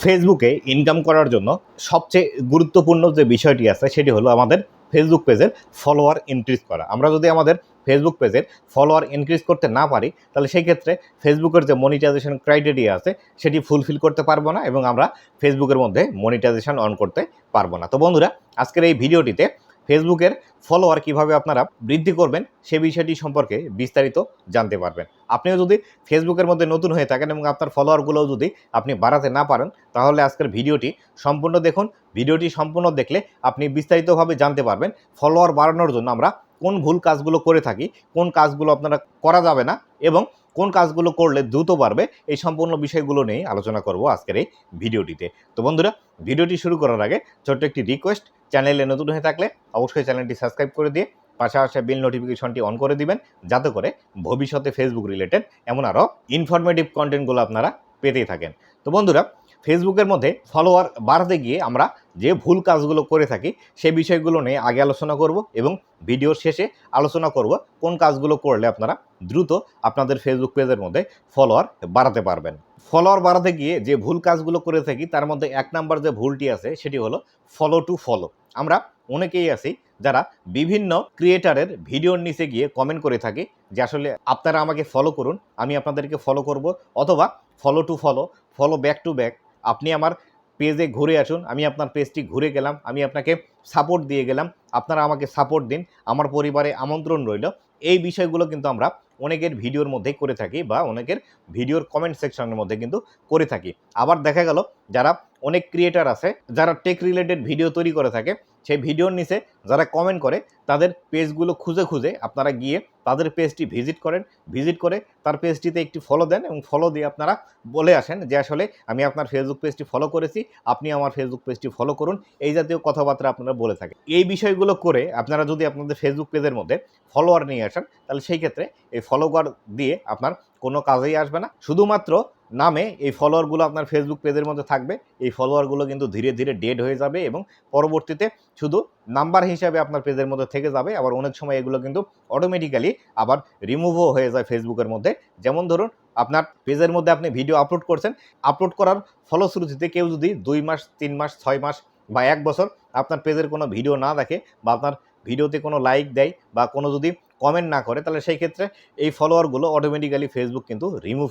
ফেসবুকে ইনকাম করার জন্য সবচেয়ে গুরুত্বপূর্ণ যে বিষয়টি আছে, সেটি হলো আমাদের ফেসবুক পেজের ফলোয়ার ইনক্রিজ করা। আমরা যদি আমাদের ফেসবুক পেজের ফলোয়ার ইনক্রিজ করতে না পারি, তাহলে সেই ক্ষেত্রে ফেসবুকের যে মনিটাইজেশন ক্রাইটেরিয়া আছে, সেটি ফুলফিল করতে পারব না এবং আমরা ফেসবুকের মধ্যে মনিটাইজেশন অন করতে পারব না। তো বন্ধুরা, আজকের এই ভিডিওটিতে ফেসবুকের ফলোয়ার কীভাবে আপনারা বৃদ্ধি করবেন, সে বিষয়টি সম্পর্কে বিস্তারিত জানতে পারবেন। আপনিও যদি ফেসবুকের মধ্যে নতুন হয়ে থাকেন এবং আপনার ফলোয়ারগুলোও যদি আপনি বাড়াতে না পারেন, তাহলে আজকের ভিডিওটি সম্পূর্ণ দেখুন। ভিডিওটি সম্পূর্ণ দেখলে আপনি বিস্তারিতভাবে জানতে পারবেন ফলোয়ার বাড়ানোর জন্য আমরা কোন ভুল কাজগুলো করে থাকি, কোন কাজগুলো আপনারা করা যাবে না এবং কোন কাজগুলো করলে দ্রুত বাড়বে, এই সম্পূর্ণ বিষয়গুলো নিয়ে আলোচনা করব আজকের এই ভিডিওটিতে। তো বন্ধুরা, ভিডিওটি শুরু করার আগে ছোট্ট একটি রিকোয়েস্ট চ্যানেলে নতুন হয়ে থাকলে অবশ্যই চ্যানেলটি সাবস্ক্রাইব করে দিয়ে পাশাপাশি বিল নোটিফিকেশনটি অন করে দিবেন, যাতে করে ভবিষ্যতে ফেসবুক রিলেটেড এমন আরও ইনফরমেটিভ কন্টেন্টগুলো আপনারা পেতেই থাকেন। তো বন্ধুরা ফেসবুকের মধ্যে ফলোয়ার বাড়াতে গিয়ে আমরা যে ভুল কাজগুলো করে থাকি, সে বিষয়গুলো নিয়ে আগে আলোচনা করব এবং ভিডিওর শেষে আলোচনা করব কোন কাজগুলো করলে আপনারা দ্রুত আপনাদের ফেসবুক পেজের মধ্যে ফলোয়ার বাড়াতে পারবেন। ফলোয়ার বাড়াতে গিয়ে যে ভুল কাজগুলো করে থাকি, তার মধ্যে এক নাম্বার যে ভুলটি আছে, সেটি হলো ফলো টু ফলো আমরা অনেকেই আছি যারা বিভিন্ন ক্রিয়েটারের ভিডিওর নিচে গিয়ে কমেন্ট করে থাকে যে আসলে আপনারা আমাকে ফলো করুন, আমি আপনাদেরকে ফলো করব, অথবা follow to follow follow back to back আপনি আমার পেজে ঘুরে আসুন, আমি আপনার পেজটি ঘুরে গেলাম, আমি আপনাকে সাপোর্ট দিয়ে গেলাম, আপনারা আমাকে সাপোর্ট দিন, আমার পরিবারে আমন্ত্রণ রইল। এই বিষয়গুলো কিন্তু আমরা অনেকের ভিডিওর মধ্যে করে থাকি বা অনেকের ভিডিওর কমেন্ট সেকশনের মধ্যে কিন্তু করে থাকি। আবার দেখা গেল, যারা অনেক ক্রিয়েটার আছে যারা টেক রিলেটেড ভিডিও তৈরি করে থাকে। সেই ভিডিওর নিচে যারা কমেন্ট করে, তাদের পেজগুলো খুঁজে খুঁজে আপনারা গিয়ে তাদের পেজটি ভিজিট করেন। ভিজিট করে তার পেজটিতে একটি ফলো দেন এবং ফলো দিয়ে আপনারা বলে আসেন যে আসলে আমি আপনার ফেসবুক পেজটি ফলো করেছি, আপনি আমার ফেসবুক পেজটি ফলো করুন। এই জাতীয় কথাবার্তা আপনারা বলে থাকেন। এই বিষয়গুলো করে আপনারা যদি আপনাদের ফেসবুক পেজের মধ্যে ফলোয়ার নিয়ে আসেন, তাহলে সেই ক্ষেত্রে এই ফলোয়ার দিয়ে আপনার কোনো কাজেই আসবে না। শুধুমাত্র নামে এই ফলোয়ারগুলো আপনার ফেসবুক পেজের মধ্যে থাকবে। এই ফলোয়ারগুলো কিন্তু ধীরে ধীরে ডেড হয়ে যাবে এবং পরবর্তীতে শুধু নাম্বার হিসাবে আপনার পেজের মধ্যে থেকে যাবে। আবার অনেক সময় এগুলো কিন্তু অটোমেটিক্যালি আবার রিমুভও হয়ে যায় ফেসবুকের মধ্যে। যেমন ধরুন, আপনার পেজের মধ্যে আপনি ভিডিও আপলোড করছেন। আপলোড করার ফলশ্রুতিতে কেউ যদি দুই মাস, তিন মাস, ছয় মাস বা এক বছর আপনার পেজের কোনো ভিডিও না দেখে বা আপনার ভিডিওতে কোনো লাইক দেয় বা কোনো যদি কমেন্ট না করে, তাহলে সেই ক্ষেত্রে এই ফলোয়ারগুলো অটোমেটিক্যালি ফেসবুক কিন্তু রিমুভ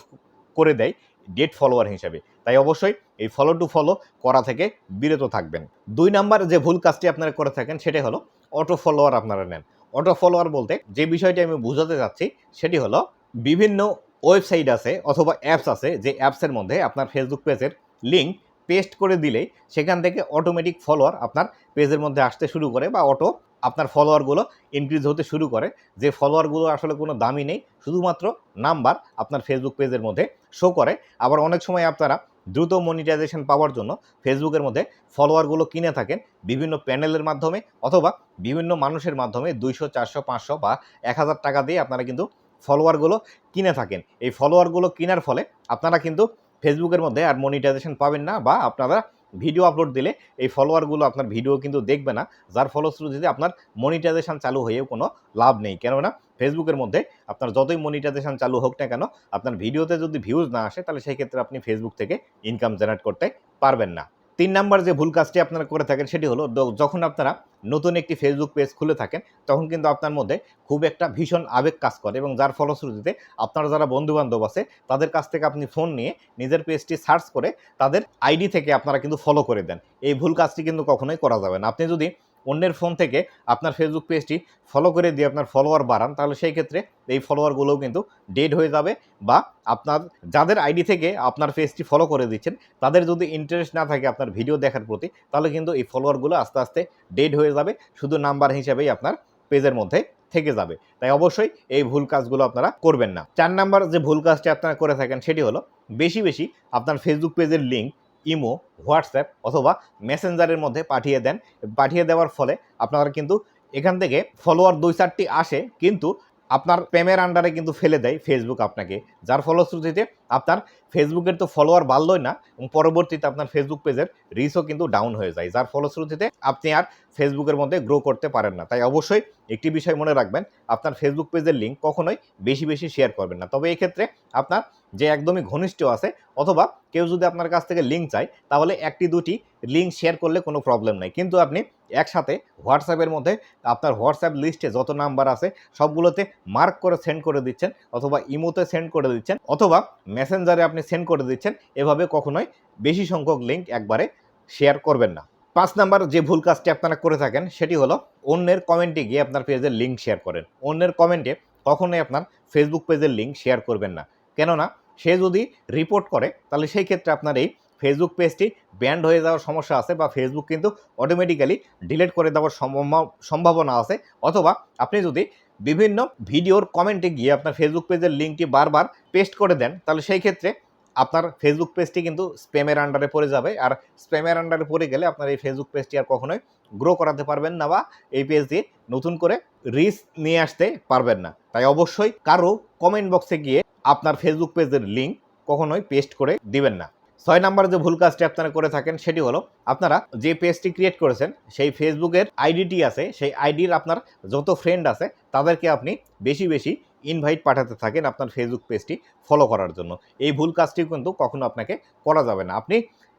করে দেয়। ডেট ফলোয়ার হিসেবে। তাই অবশ্যই এই ফলো টু ফলো করা থেকে বিরত থাকবেন। দুই নাম্বার যে ভুল কাজটি আপনারা করে থাকেন সেটাই হলো অটো ফলোয়ার আপনারা নেন। অটো ফলোয়ার বলতে যে বিষয়টি আমি বোঝাতে চাচ্ছি সেটি হলো বিভিন্ন ওয়েবসাইট আছে অথবা অ্যাপস আছে যে অ্যাপসের মধ্যে আপনার ফেসবুক পেজের লিঙ্ক পেস্ট করে দিলেই সেখান থেকে অটোমেটিক ফলোয়ার আপনার পেজের মধ্যে আসতে শুরু করে বা অটো আপনার ফলোয়ারগুলো ইনক্রিজ হতে শুরু করে। যে ফলোয়ারগুলো আসলে কোনো দামি নেই, শুধুমাত্র নাম্বার আপনার ফেসবুক পেজের মধ্যে শো করে। আবার অনেক সময় আপনারা দ্রুত মনিটাইজেশন পাওয়ার জন্য ফেসবুকের মধ্যে ফলোয়ারগুলো কিনে থাকেন বিভিন্ন প্যানেলের মাধ্যমে অথবা বিভিন্ন মানুষের মাধ্যমে দুইশো, চারশো, পাঁচশো বা এক হাজার টাকা দিয়ে আপনারা কিন্তু ফলোয়ারগুলো কিনে থাকেন। এই ফলোয়ারগুলো কেনার ফলে আপনারা কিন্তু ফেসবুকের মধ্যে আর মনিটাইজেশন পাবেন না বা আপনারা ভিডিও আপলোড দিলে এই ফলোয়ারগুলো আপনার ভিডিও কিন্তু দেখবে না, যার ফলশ্রুতিতে আপনার মনিটাইজেশন চালু হয়েও কোনো লাভ নেই। কেননা ফেসবুকের মধ্যে আপনার যতই মনিটাইজেশান চালু হোক না কেন, আপনার ভিডিওতে যদি ভিউজ না আসে, তাহলে সেই ক্ষেত্রে আপনি ফেসবুক থেকে ইনকাম জেনারেট করতে পারবেন না। তিন নাম্বার যে ভুল কাজটি আপনারা করে থাকেন সেটি হলো যখন আপনারা নতুন একটি ফেসবুক পেজ খুলে থাকেন, তখন কিন্তু আপনার মধ্যে খুব একটা ভীষণ আবেগ কাজ করে এবং যার ফলশ্রুতিতে আপনার যারা বন্ধুবান্ধব আছে, তাদের কাছ থেকে আপনি ফোন নিয়ে নিজের পেজটি সার্চ করে তাদের আইডি থেকে আপনারা কিন্তু ফলো করে দেন। এই ভুল কাজটি কিন্তু কখনোই করা যাবে না। আপনি যদি অন্যের ফোন থেকে আপনার ফেসবুক পেজটি ফলো করে দিয়ে আপনার ফলোয়ার বাড়ান, তাহলে সেই ক্ষেত্রে এই ফলোয়ারগুলোও কিন্তু ডেড হয়ে যাবে বা আপনার যাদের আইডি থেকে আপনার পেজটি ফলো করে দিচ্ছেন, তাদের যদি ইন্টারেস্ট না থাকে আপনার ভিডিও দেখার প্রতি, তাহলে কিন্তু এই ফলোয়ারগুলো আস্তে আস্তে ডেড হয়ে যাবে, শুধু নাম্বার হিসেবেই আপনার পেজের মধ্যে থেকে যাবে। তাই অবশ্যই এই ভুল কাজগুলো আপনারা করবেন না। চার নাম্বার যে ভুল কাজটি আপনারা করে থাকেন, সেটি হলো বেশি বেশি আপনার ফেসবুক পেজের লিঙ্ক ইমো, হোয়াটসঅ্যাপ অথবা মেসেঞ্জারের মধ্যে পাঠিয়ে দেন। পাঠিয়ে দেওয়ার ফলে আপনারা কিন্তু এখান থেকে ফলোয়ার দুই চারটি আসে, কিন্তু আপনার প্রেমের আন্ডারে কিন্তু ফেলে দেয় ফেসবুক আপনাকে। যার ফলশ্রুতিতে আপনার ফেসবুকের তো ফলোয়ার বাড়লই না এবং পরবর্তীতে আপনার ফেসবুক পেজের রিচও কিন্তু ডাউন হয়ে যায়। যার ফলশ্রুতিতে আপনি আর ফেসবুকের মধ্যে গ্রো করতে পারেন না। তাই অবশ্যই একটি বিষয় মনে রাখবেন, আপনার ফেসবুক পেজের লিঙ্ক কখনোই বেশি বেশি শেয়ার করবেন না। তবে এক্ষেত্রে আপনার যে একদমই ঘনিষ্ঠ আছে অথবা কেউ যদি আপনার কাছ থেকে লিঙ্ক চায়, তাহলে একটি দুটি লিঙ্ক শেয়ার করলে কোনো প্রবলেম নাই। কিন্তু আপনি একসাথে হোয়াটসঅ্যাপের মধ্যে আপনার হোয়াটসঅ্যাপ লিস্টে যত নাম্বার আছে, সবগুলোতে মার্ক করে সেন্ড করে দিচ্ছেন অথবা ইমোতে সেন্ড করে দিচ্ছেন অথবা মেসেঞ্জারে আপনি সেন্ড করে দিচ্ছেন, এভাবে কখনোই বেশি সংখ্যক লিঙ্ক একবারে শেয়ার করবেন না। পাঁচ নাম্বার যে ভুল কাজটি আপনারা করে থাকেন, সেটি হলো অন্যের কমেন্টে গিয়ে আপনার পেজের লিঙ্ক শেয়ার করেন। অন্যের কমেন্টে কখনোই আপনার ফেসবুক পেজের লিঙ্ক শেয়ার করবেন না। কেননা, সে যদি রিপোর্ট করে, তাহলে সেই ক্ষেত্রে আপনার এই ফেসবুক পেজটি ব্যান্ড হয়ে যাওয়ার সমস্যা আছে বা ফেসবুক কিন্তু অটোমেটিক্যালি ডিলিট করে দেওয়ার সম্ভাবনা আছে। অথবা আপনি যদি বিভিন্ন ভিডিওর কমেন্টে গিয়ে আপনার ফেসবুক পেজের লিঙ্কটি বারবার পেস্ট করে দেন, তাহলে সেই ক্ষেত্রে আপনার ফেসবুক পেজটি কিন্তু স্প্যামের আন্ডারে পড়ে যাবে। আর স্প্যামের আন্ডারে পড়ে গেলে আপনার এই ফেসবুক পেজটি আর কখনোই গ্রো করাতে পারবেন না বা এই পেজ দিয়ে নতুন করে রিচ নিয়ে আসতে পারবেন না। তাই অবশ্যই কারও কমেন্ট বক্সে গিয়ে আপনার ফেসবুক পেজের লিঙ্ক কখনোই পেস্ট করে দিবেন না। ছয় নাম্বার যে ভুল কাজটি আপনারা করে থাকেন সেটি হলো, আপনারা যে পেজটি ক্রিয়েট করেছেন, সেই ফেসবুকের আইডিটি আছে, সেই আইডির আপনার যত ফ্রেন্ড আছে, তাদেরকে আপনি বেশি বেশি ইনভাইট পাঠাতে থাকেন আপনার ফেসবুক পেজটি ফলো করার জন্য। এই ভুল কাজটি কিন্তু কখনো আপনাকে করা যাবে না। আপনি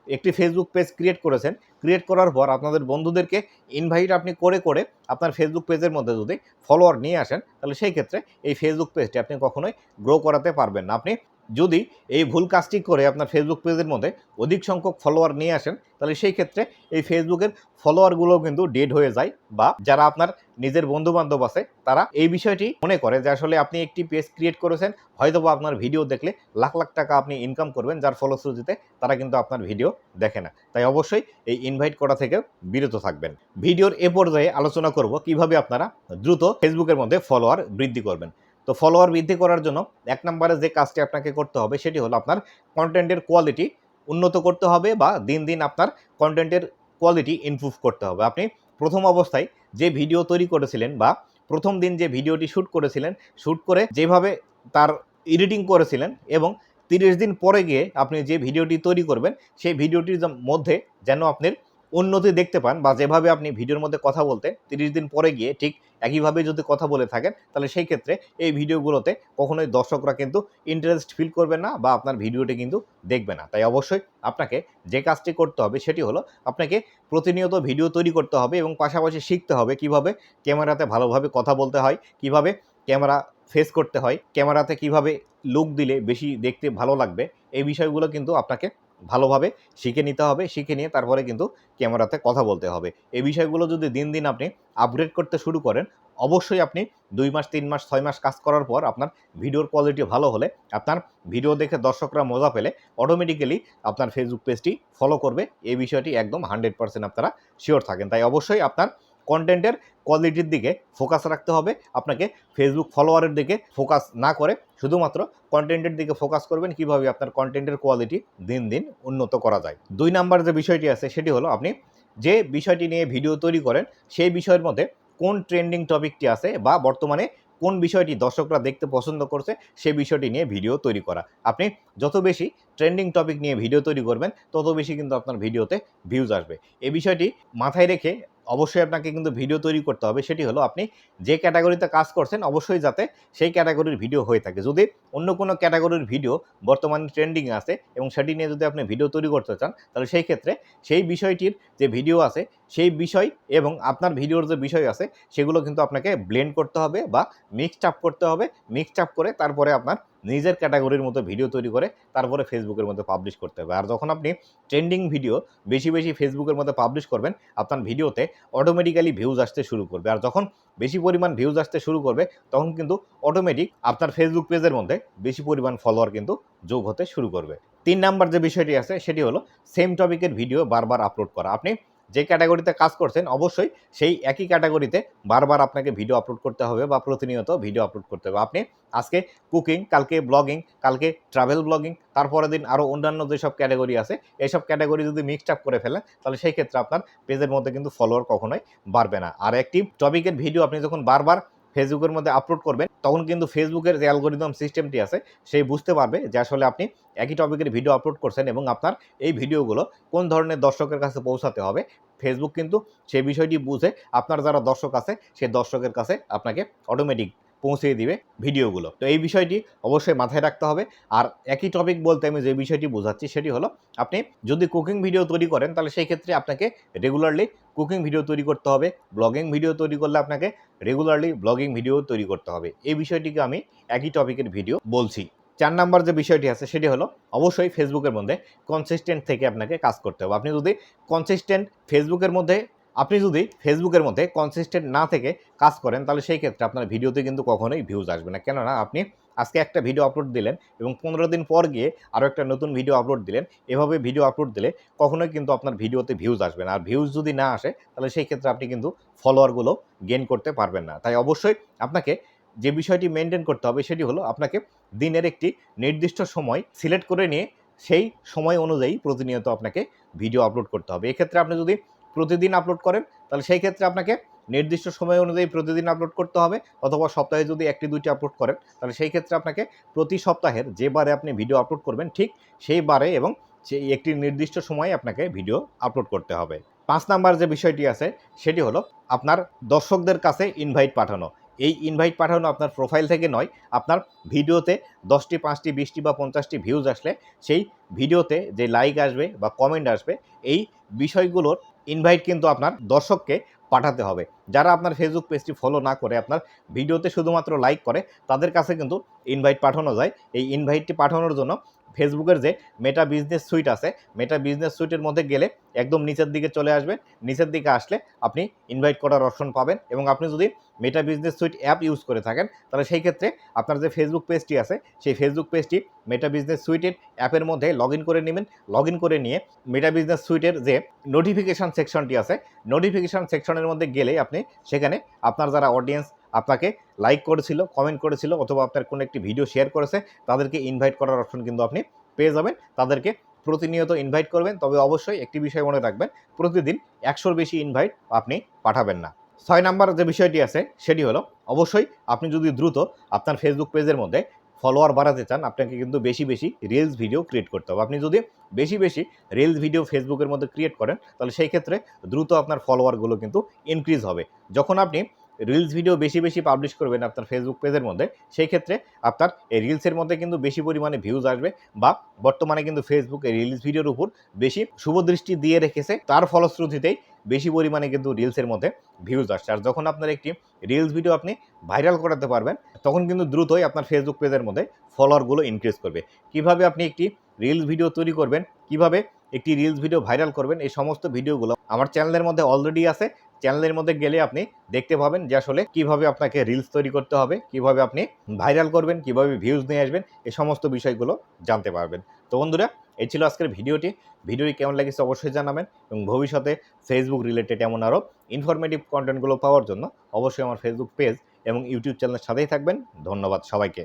একটি ফেসবুক পেজ ক্রিয়েট করেছেন ক্রিয়েট করার পর আপনাদের বন্ধুদেরকে ইনভাইট আপনি করে করে আপনার ফেসবুক পেজের মধ্যে যদি ফলোয়ার নিয়ে আসেন, তাহলে সেই ক্ষেত্রে এই ফেসবুক পেজটি আপনি কখনোই গ্রো করাতে পারবেন না। আপনি যদি এই ভুল কাজটি করে আপনার ফেসবুক পেজের মধ্যে অধিক সংখ্যক ফলোয়ার নিয়ে আসেন, তাহলে সেই ক্ষেত্রে এই ফেসবুকের ফলোয়ারগুলোও কিন্তু ডেড হয়ে যায় বা যারা আপনার নিজের বন্ধু বান্ধব আছে, তারা এই বিষয়টি মনে করে যে আসলে আপনি একটি পেজ ক্রিয়েট করেছেন, হয়তোবা আপনার ভিডিও দেখলে লাখ লাখ টাকা আপনি ইনকাম করবেন, যার ফলশ্রুতিতে তারা কিন্তু আপনার ভিডিও দেখে না। তাই অবশ্যই এই ইনভাইট করা থেকে বিরত থাকবেন। ভিডিওর এ পর্যায়ে আলোচনা করব কীভাবে আপনারা দ্রুত ফেসবুকের মধ্যে ফলোয়ার বৃদ্ধি করবেন। তো ফলোয়ার বৃদ্ধি করার জন্য এক নম্বরে যে কাজটি আপনাকে করতে হবে সেটি হলো আপনার কন্টেন্টের কোয়ালিটি উন্নত করতে হবে বা দিন দিন আপনার কন্টেন্টের কোয়ালিটি ইমপ্রুভ করতে হবে। আপনি প্রথম অবস্থায় যে ভিডিও তৈরি করেছিলেন বা প্রথম দিন যে ভিডিওটি শ্যুট করেছিলেন শ্যুট করে যেভাবে তার এডিটিং করেছিলেন এবং তিরিশ দিন পরে গিয়ে আপনি যে ভিডিওটি তৈরি করবেন, সেই ভিডিওটির মধ্যে যেন আপনি উন্নতি দেখতে পান বা যেভাবে আপনি ভিডিওর মধ্যে কথা বলতে তিরিশ দিন পরে গিয়ে ঠিক একইভাবে যদি কথা বলে থাকেন, তাহলে সেই ক্ষেত্রে এই ভিডিওগুলোতে কখনোই দর্শকরা কিন্তু ইন্টারেস্ট ফিল করবে না বা আপনার ভিডিওটি কিন্তু দেখবে না। তাই অবশ্যই আপনাকে যে কাজটি করতে হবে সেটি হলো আপনাকে প্রতিনিয়ত ভিডিও তৈরি করতে হবে এবং পাশাপাশি শিখতে হবে কীভাবে ক্যামেরাতে ভালোভাবে কথা বলতে হয়, কীভাবে ক্যামেরা ফেস করতে হয়, ক্যামেরাতে কীভাবে লুক দিলে বেশি দেখতে ভালো লাগবে, এই বিষয়গুলো কিন্তু আপনাকে ভালোভাবে শিখে নিতে হবে, শিখে নিয়ে তারপরে কিন্তু ক্যামেরাতে কথা বলতে হবে। এই বিষয়গুলো যদি দিন দিন আপনি আপগ্রেড করতে শুরু করেন, অবশ্যই আপনি দুই মাস, তিন মাস, ছয় মাস কাজ করার পর আপনার ভিডিওর কোয়ালিটি ভালো হলে আপনার ভিডিও দেখে দর্শকরা মজা পেলে অটোমেটিক্যালি আপনার ফেসবুক পেজটি ফলো করবে। এই বিষয়টি একদম হান্ড্রেড পার্সেন্ট আপনারা শিওর থাকেন। তাই অবশ্যই আপনার কন্টেন্টের কোয়ালিটির দিকে ফোকাস রাখতে হবে। আপনাকে ফেসবুক ফলোয়ারের দিকে ফোকাস না করে শুধুমাত্র কন্টেন্টের দিকে ফোকাস করবেন কীভাবে আপনার কন্টেন্টের কোয়ালিটি দিন দিন উন্নত করা যায়। দুই নাম্বার যে বিষয়টি আছে সেটি হলো আপনি যে বিষয়টি নিয়ে ভিডিও তৈরি করেন সেই বিষয়ের মধ্যে কোন ট্রেন্ডিং টপিকটি আছে বা বর্তমানে কোন বিষয়টি দর্শকরা দেখতে পছন্দ করছে সে বিষয়টি নিয়ে ভিডিও তৈরি করা। আপনি যত বেশি ট্রেন্ডিং টপিক নিয়ে ভিডিও তৈরি করবেন, তত বেশি কিন্তু আপনার ভিডিওতে ভিউজ আসবে। এই বিষয়টি মাথায় রেখে অবশ্যই আপনাকে কিন্তু ভিডিও তৈরি করতে হবে। সেটি হলো আপনি যে ক্যাটাগরিতে কাজ করছেন, অবশ্যই যাতে সেই ক্যাটাগরির ভিডিও হয়ে থাকে। যদি অন্য কোনো ক্যাটাগরির ভিডিও বর্তমানে ট্রেন্ডিং আছে এবং সেটি নিয়ে যদি আপনি ভিডিও তৈরি করতে চান, তাহলে সেই ক্ষেত্রে সেই বিষয়টির যে ভিডিও আছে, সেই বিষয় এবং আপনার ভিডিওর যে বিষয় আছে, সেগুলো কিন্তু আপনাকে ব্লেন্ড করতে হবে বা মিক্সড আপ করতে হবে। মিক্সড আপ করে তারপরে আপনার নিজের ক্যাটাগরির মতো ভিডিও তৈরি করে তারপরে ফেসবুকের মধ্যে পাবলিশ করতে হবে। আর যখন আপনি ট্রেন্ডিং ভিডিও বেশি বেশি ফেসবুকের মধ্যে পাবলিশ করবেন, আপনার ভিডিওতে অটোমেটিক্যালি ভিউজ আসতে শুরু করবে। আর যখন বেশি পরিমাণ ভিউজ আসতে শুরু করবে, তখন কিন্তু অটোমেটিক আপনার ফেসবুক পেজের মধ্যে বেশি পরিমাণ ফলোয়ার কিন্তু যোগ হতে শুরু করবে। তিন নাম্বার যে বিষয়টি আছে, সেটি হলো সেম টপিকের ভিডিও বারবার আপলোড করা। আপনি যে ক্যাটাগরিতে কাজ করছেন, অবশ্যই সেই একই ক্যাটাগরিতে বারবার আপনাকে ভিডিও আপলোড করতে হবে বা প্রতিনিয়ত ভিডিও আপলোড করতে হবে। আপনি আজকে কুকিং কালকে ব্লগিং কালকে ট্রাভেল ব্লগিং তারপরের দিন আরও অন্যান্য যেসব ক্যাটাগরি আছে এইসব ক্যাটাগরি যদি মিক্সড আপ করে ফেলেন, তাহলে সেই ক্ষেত্রে আপনার পেজের মধ্যে কিন্তু ফলোয়ার কখনোই বাড়বে না। আর একটি টপিকের ভিডিও আপনি যখন বারবার ফেসবুকের মধ্যে আপলোড করবেন, তখন কিন্তু ফেসবুকের যে অ্যালগোরিদম সিস্টেমটি আছে, সেই বুঝতে পারবে যে আসলে আপনি একই টপিকের ভিডিও আপলোড করছেন এবং আপনার এই ভিডিওগুলো কোন ধরনের দর্শকের কাছে পৌঁছাতে হবে। ফেসবুক কিন্তু সেই বিষয়টি বুঝে আপনার যারা দর্শক আছে, সেই দর্শকের কাছে আপনাকে অটোমেটিক পৌঁছে দিবে ভিডিওগুলো তো এই বিষয়টি অবশ্যই মাথায় রাখতে হবে। আর একই টপিক বলতে আমি যে বিষয়টি বোঝাচ্ছি, সেটি হলো আপনি যদি কুকিং ভিডিও তৈরি করেন, তাহলে সেই ক্ষেত্রে আপনাকে রেগুলারলি কুকিং ভিডিও তৈরি করতে হবে ব্লগিং ভিডিও তৈরি করলে আপনাকে রেগুলারলি ব্লগিং ভিডিও তৈরি করতে হবে। এই বিষয়টিকে আমি একই টপিকের ভিডিও বলছি। চার নাম্বার যে বিষয়টি আছে সেটি হলো, অবশ্যই ফেসবুকের মধ্যে কনসিস্টেন্ট থেকে আপনাকে কাজ করতে হবে। আপনি যদি কনসিস্টেন্ট ফেসবুকের মধ্যে, আপনি যদি ফেসবুকের মধ্যে কনসিস্টেন্ট না থেকে কাজ করেন, তাহলে সেই ক্ষেত্রে আপনার ভিডিওতে কিন্তু কখনোই ভিউজ আসবে না। কেননা আপনি আজকে একটা ভিডিও আপলোড দিলেন এবং পনেরো দিন পর গিয়ে আরও একটা নতুন ভিডিও আপলোড দিলেন। এভাবে ভিডিও আপলোড দিলে কখনোই কিন্তু আপনার ভিডিওতে ভিউজ আসবে না। আর ভিউজ যদি না আসে, তাহলে সেই ক্ষেত্রে আপনি কিন্তু ফলোয়ারগুলো গেন করতে পারবেন না। তাই অবশ্যই আপনাকে যে বিষয়টি মেনটেন করতে হবে সেটি হলো আপনাকে দিনের একটি নির্দিষ্ট সময় সিলেক্ট করে নিয়ে সেই সময় অনুযায়ী প্রতিনিয়ত আপনাকে ভিডিও আপলোড করতে হবে। এক্ষেত্রে আপনি যদি প্রতিদিন আপলোড করেন তাহলে সেই ক্ষেত্রে আপনাকে নির্দিষ্ট সময় অনুযায়ী প্রতিদিন আপলোড করতে হবে অথবা সপ্তাহে যদি একটি, দুইটি আপলোড করেন, তাহলে সেই ক্ষেত্রে আপনাকে প্রতি সপ্তাহের যে বারে আপনি ভিডিও আপলোড করবেন, ঠিক সেই বারে এবং সেই একটি নির্দিষ্ট সময়ে আপনাকে ভিডিও আপলোড করতে হবে। পাঁচ নাম্বার যে বিষয়টি আছে, সেটি হলো আপনার দর্শকদের কাছে ইনভাইট পাঠানো। এই ইনভাইট পাঠানো আপনার প্রোফাইল থেকে নয়, আপনার ভিডিওতে দশটি, পাঁচটি, বিশটি বা পঞ্চাশটি ভিউজ আসলে সেই ভিডিওতে যে লাইক আসবে বা কমেন্ট আসবে, এই বিষয়গুলোর ইনভাইট কিন্তু আপনার দর্শককে পাঠাতে হবে। যারা আপনার ফেসবুক পেজটি ফলো না করে, আপনার ভিডিওতে শুধুমাত্র লাইক করে, তাদের কাছে কিন্তু ইনভাইট পাঠানো যায়। এই ইনভাইটটি পাঠানোর জন্য ফেসবুকের যে মেটা বিজনেস সুইট আছে মেটা বিজনেস সুইটের মধ্যে গেলে একদম নিচের দিকে চলে আসবেন। নিচের দিকে আসলে আপনি ইনভাইট করার অপশন পাবেন এবং আপনি যদি Meta business suite app use করে থাকেন, তাহলে সেই ক্ষেত্রে আপনার যে ফেসবুক পেজটি আছে, সেই ফেসবুক পেজটি মেটা বিজনেস সুইটের অ্যাপের মধ্যে লগ করে নেবেন। লগ করে নিয়ে মেটা বিজনেস সুইটের যে নোটিফিকেশান সেকশনটি আছে নোটিফিকেশান সেকশনের মধ্যে গেলে আপনি সেখানে আপনার যারা অডিয়েন্স আপনাকে লাইক করেছিল কমেন্ট করেছিল, অথবা আপনার কোনো একটি ভিডিও শেয়ার করেছে, তাদেরকে ইনভাইট করার অপশন কিন্তু আপনি পেয়ে যাবেন। তাদেরকে প্রতিনিয়ত ইনভাইট করবেন, তবে অবশ্যই একটি বিষয় মনে রাখবেন, প্রতিদিন একশোর বেশি ইনভাইট আপনি পাঠাবেন না। ছয় নাম্বার যে বিষয়টি আছে, সেটি হলো, অবশ্যই আপনি যদি দ্রুত আপনার ফেসবুক পেজের মধ্যে ফলোয়ার বাড়াতে চান, আপনাকে কিন্তু বেশি বেশি রিলস ভিডিও ক্রিয়েট করতে হবে। আপনি যদি বেশি বেশি রিলস ভিডিও ফেসবুকের মধ্যে ক্রিয়েট করেন, তাহলে সেই ক্ষেত্রে দ্রুত আপনার ফলোয়ারগুলো কিন্তু ইনক্রিজ হবে। যখন আপনি রিলস ভিডিও বেশি বেশি পাবলিশ করবেন আপনার ফেসবুক পেজের মধ্যে, সেই ক্ষেত্রে আপনার এই রিলসের মধ্যে কিন্তু বেশি পরিমাণে ভিউজ আসবে বা বর্তমানে কিন্তু ফেসবুক এই রিলস ভিডিওর উপর বেশি শুভদৃষ্টি দিয়ে রেখেছে, তার ফলশ্রুতিতেই বেশি পরিমাণে কিন্তু রিলসের মধ্যে ভিউজ আসছে। আর যখন আপনার একটি রিলস ভিডিও আপনি ভাইরাল করাতে পারবেন, তখন কিন্তু দ্রুতই আপনার ফেসবুক পেজের মধ্যে ফলোয়ারগুলো ইনক্রিজ করবে। কীভাবে আপনি একটি রিলস ভিডিও তৈরি করবেন, কীভাবে একটি রিলস ভিডিও ভাইরাল করবেন, এই সমস্ত ভিডিওগুলো আমার চ্যানেলের মধ্যে অলরেডি আছে। চ্যানেলের মধ্যে গেলে আপনি দেখতে পাবেন যে আসলে কীভাবে আপনাকে রিলস তৈরি করতে হবে, কীভাবে আপনি ভাইরাল করবেন, কীভাবে ভিউজ নিয়ে আসবেন এই সমস্ত বিষয়গুলো জানতে পারবেন। তো বন্ধুরা, এই ছিল আজকের ভিডিওটি। ভিডিওটি কেমন লেগেছে অবশ্যই জানাবেন এবং ভবিষ্যতে ফেসবুক রিলেটেড এমন আরও ইনফরমেটিভ কন্টেন্টগুলো পাওয়ার জন্য অবশ্যই আমার ফেসবুক পেজ এবং ইউটিউব চ্যানেলের সাথেই থাকবেন। ধন্যবাদ সবাইকে।